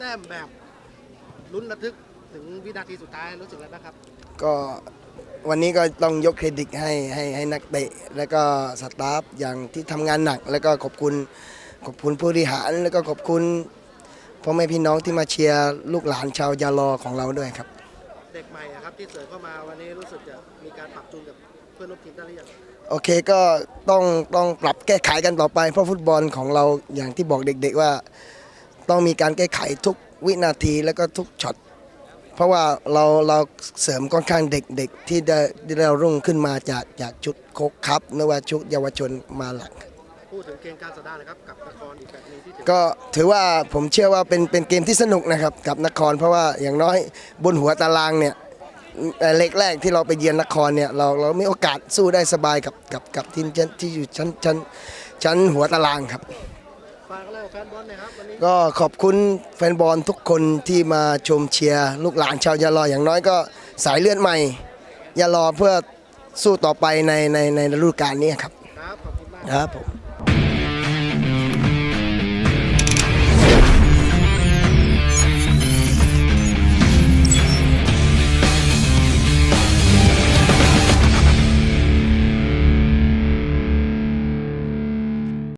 แต้มแบบลุ้นระทึกถึงวินาทีสุดท้ายรู้สึกอะไรบ้างครับ ก็วันนี้ก็ต้องยกเครดิตให้ให้ให้นักเตะ แล้วก็สตาฟอย่างที่ทำงานหนัก แล้วก็ขอบคุณขอบคุณผู้บริหาร แล้วก็ขอบคุณพ่อแม่พี่น้องที่มาเชียร์ลูกหลานชาวยาลอของเราด้วยครับ เด็กใหม่อะครับที่เสริมเข้ามาวันนี้รู้สึกจะมีการปรับจูนกับเพื่อนร่วมทีมได้หรือยังโอเคก็ต้องต้องปรับแก้ไขกันต่อไปเพราะฟุตบอลของเราอย่างที่บอกเด็ก ๆว่า ต้องมีการแก้ไขทุกวินาทีแล้วก็ทุกช็อตเพราะว่าเราเราเสริมค่อนข้างเด็กๆ ที่ได้ที่ได้รุ่งขึ้นมาจากจากชุดโคกคัพหรือว่าชุดเยาวชนมาหลังพูดถึงเกมการสดานะครับกับนครอีกแบบหนึงที่ถือก็ถือว่าผมเชื่อว่าเป็นเป็นเกมที่สนุกนะครับกับนคร เพราะว่าอย่างน้อยบนหัวตารางเนี่ยเอ่อเล็กแรกที่เราไปเยือนนครเนี่ยเราเรามีโอกาสสู้ได้สบายกับกับกับทีมชั้นที่อยู่ชั้นชั้นชั้นหัวตารางครับ ฝากแล้วแฟนบอลหนะครับวันนี้ก็ขอบคุณแฟนบอลทุกคนที่มาชมเชียร์ลูกหลานชาวยาลออย่างน้อยก็สายเลือดใหม่ยาลอเพื่อสู้ต่อไปในในในฤดูกาลนี้ครับครับขอบคุณมาก ครับผม